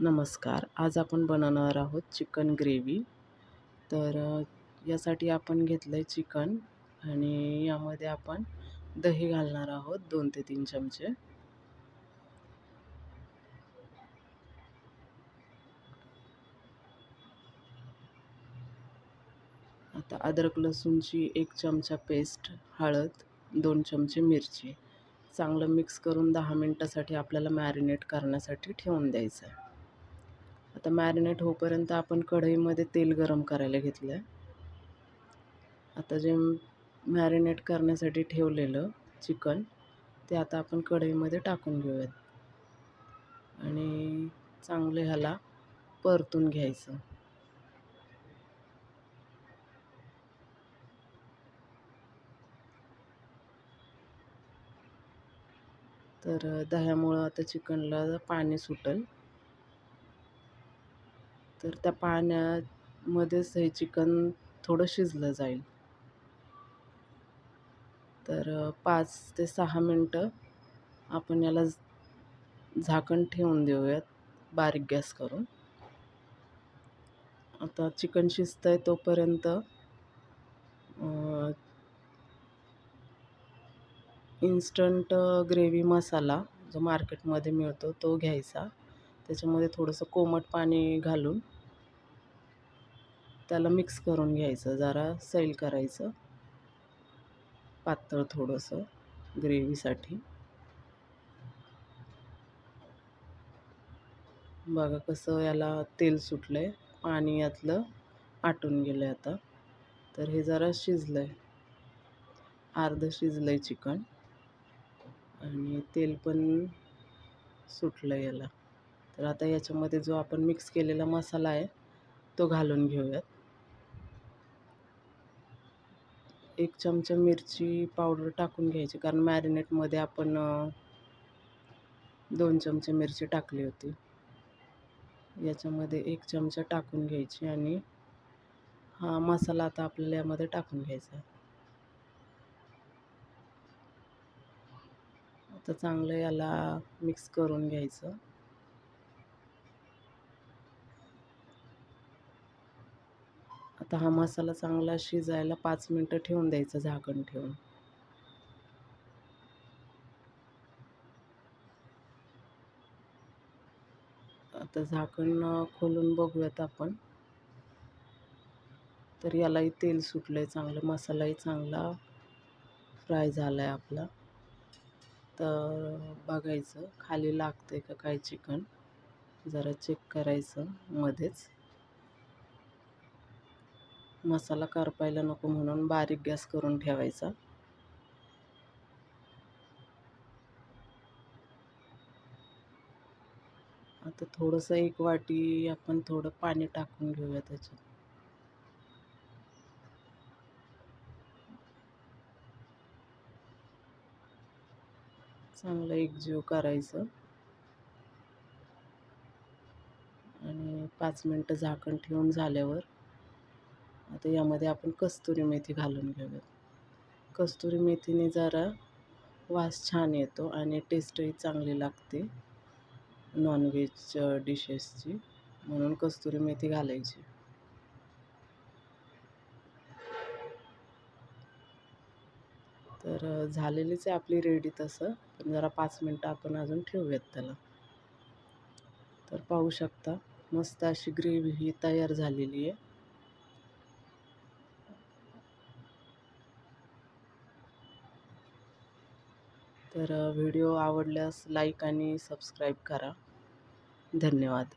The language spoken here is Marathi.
नमस्कार. आज आपण बनवणार आहोत चिकन ग्रेव्ही. तर यासाठी आपण घेतलं आहे चिकन आणि यामध्ये आपण दही घालणार आहोत दोन ते तीन चमचे. आता अद्रक लसूणची एक चमचा पेस्ट हळद दोन चमचे मिरची. चांगलं मिक्स करून दहा मिनटासाठी आपल्याला मॅरिनेट करण्यासाठी ठेवून द्यायचं आहे आता मॅरिनेट होईपर्यंत आपण कढईमध्ये तेल गरम करायला घेतलं आहे आता जे मॅरिनेट करण्यासाठी ठेवलेलं चिकन ते आता आपण कढईमध्ये टाकून घेऊयात. आणि चांगले ह्याला परतून घ्यायचं. तर दह्यामुळं आता चिकनला पाणी सुटेल. तर त्या पाण्यामध्येच हे चिकन थोडं शिजलं जाईल. तर पाच ते सहा मिनटं आपण याला झाकण ठेवून देऊयात बारीक गॅस करून. आता चिकन शिजतं आहे तोपर्यंत इन्स्टंट ग्रेव्ही मसाला जो मार्केटमध्ये मिळतो तो घ्यायचा. त्याच्यामध्ये थोडंसं कोमट पाणी घालून त्याला मिक्स करून घ्यायचं जरा सैल करायचं. पातळ थोडंसं ग्रेव्हीसाठी बघा कसं याला तेल सुटलं आहे पाणी यातलं आटून गेलं आहे आता. तर हे जरा शिजलं आहे अर्धं शिजलं आहे चिकन. आणि तेल पण सुटलं आहे याला. तर आता याच्यामध्ये जो आपण मिक्स केलेला मसाला आहे तो घालून घेऊयात. एक चमचा मिरची पावडर टाकून घ्यायची. कारण मॅरिनेटमध्ये आपण दोन चमचे मिरची टाकली होती. याच्यामध्ये एक चमचा टाकून घ्यायची आणि हा मसाला आता आपल्याला यामध्ये टाकून घ्यायचा आता चांगलं याला मिक्स करून घ्यायचं. आता हा मसाला चांगला शिजायला पाच मिनटं ठेवून द्यायचं झाकण ठेवून. आता झाकण खोलून बघूयात आपण. तर यालाही तेल सुटलं आहे चांगलं मसालाही चांगला फ्राय झाला आहे आपला. तर बघायचं खाली लागतं आहे का काय चिकन? जरा चेक करायचं मध्येच. मसाला करपायला नको म्हणून बारीक गॅस करून ठेवायचा. आता थोडंसं एक वाटी आपण थोडं पाणी टाकून घेऊया त्याच्यात. चांगलं एकजीव करायचं. आणि पाच मिनटं झाकण ठेवून झाल्यावर तर यामध्ये आपण कस्तुरी मेथी घालून घेऊयात. कस्तुरी मेथीने जरा वास छान येतो आणि टेस्टही चांगली लागते नॉनव्हेज डिशेसची म्हणून कस्तुरी मेथी घालायची. तर झालेलीच आहे आपली रेडी तसं पण जरा पाच मिनटं आपण अजून ठेवूयात त्याला. तर पाहू शकता मस्त अशी ग्रेव्ही ही तयार झालेली आहे. तर व्हिडिओ आवडल्यास लाईक आणि सबस्क्राईब करा. धन्यवाद.